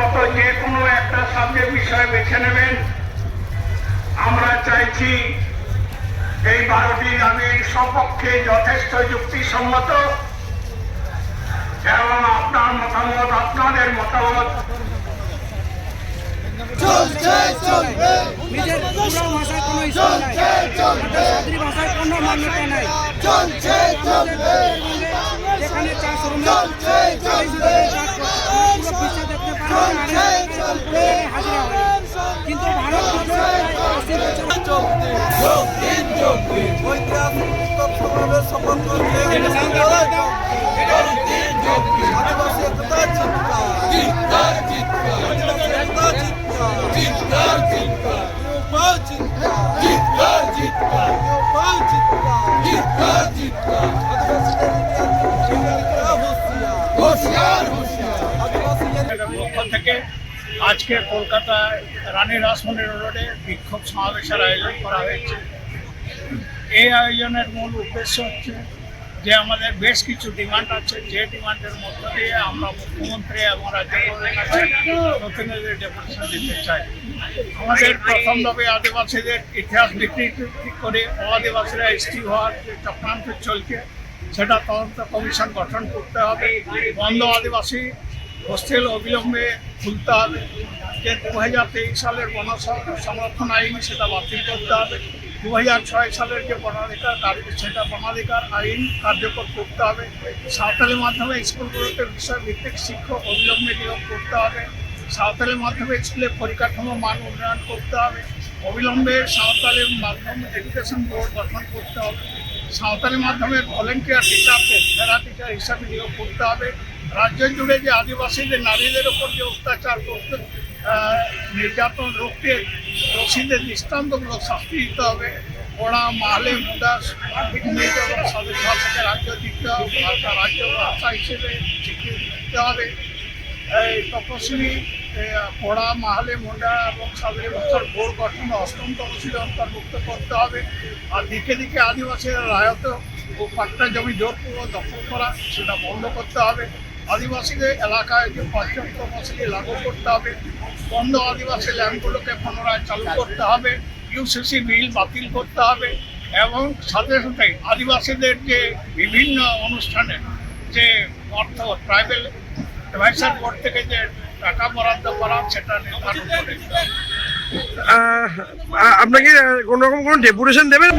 মতো যে কোনো একটা সাবজেক্ট বিষয় বেছে নেবেন। আমরা চাইছি এই বারোটি দাবির সপক্ষে যথেষ্ট যুক্তিসম্মত এবং আপনার মতামত আপনাদের মতামত। চলছে চলবে। নিজের পুরো ভাষায় কোনো ভাষায় কোনো মান্যতা নাই। চলছে চলবে। এর পক্ষ থেকে আজকে কলকাতায় রানী রাসমণি রোডে বিক্ষোভ সমাবেশের আয়োজন করা হয়েছে। এই আয়োজনের মূল উদ্দেশ্য হচ্ছে যে আমাদের বেশ কিছু ডিমান্ড আছে, যে ডিমান্ডের মধ্য দিয়ে আমরা মুখ্যমন্ত্রী এবং রাজ্যপালের কাছে প্রতিনিধি ডেপুটেশন দিতে চাই। আমাদের প্রথম দাবি আদিবাসীদের ইতিহাস বিকৃতি করে আদিবাসীরা এসটি হওয়ার যে চক্রান্ত চলছে, সেটা তদন্ত কমিশন গঠন করতে হবে। বন্ধ আদিবাসী হোস্টেল অবিলম্বে খুলতে হবে। যে দু হাজার তেইশ সালের বন সংরক্ষণ আইন সেটা বাতিল করতে হবে। দু হাজার ছয় সালের যে বনাধিকার কার্য সেটা বনাধিকার আইন কার্যকর করতে হবে। সাঁওতালি মাধ্যমে স্কুলগুলোতে বিষয়ভিত্তিক শিক্ষক অবিলম্বে নিয়োগ করতে হবে। সাঁওতালি মাধ্যমে স্কুলে পরিকাঠামো মান উন্নয়ন করতে হবে। অবিলম্বে সাঁওতালি মাধ্যম এডুকেশন বোর্ড গঠন করতে হবে। সাঁওতালি মাধ্যমে ভলেন্টিয়ার টিচারকে প্যারা টিচার হিসাবে নিয়োগ করতে হবে। রাজ্য জুড়ে যে আদিবাসীদের নারীদের ওপর যে অত্যাচার করতে নির্যাতন রুখতে দোষীদের দৃষ্টান্তমূলক শাস্তি দিতে হবে। ওরা ইংরেজি এবং সাধু ভাষাকে রাজ্য দিতে হবে ভাষা রাজ্য ভাষা হিসেবে দিতে হবে। এই তপশিলি পড়া মাহালে মুন্ডা এবং সাদরি ভাষার বোর্ড গঠন অষ্টম তপশিলি অন্তর্ভুক্ত করতে হবে। আর দিকে দিকে আদিবাসীরা রায়ত ও পাট্টা জমি জোরপূর্বক দখল করা, সেটা বন্ধ করতে হবে। আদিবাসীদের এলাকায় যে পঞ্চম তপশিলি লাগু করতে হবে বন্ধ আদিবাসী ল্যান্ডগুলোকে পুনরায় চালু করতে হবে ইউসিসি বিল বাতিল করতে হবে এবং সাথে সাথে আদিবাসীদের যে বিভিন্ন অনুষ্ঠানে যে অর্থ ট্রাইবেল অ্যাডভাইসার বোর্ড থেকে যে টাকা বরাদ্দ করা সেটা নির্ধারণ করে। আপনাকে আহ, কোনো ডেপুটেশন দেবেন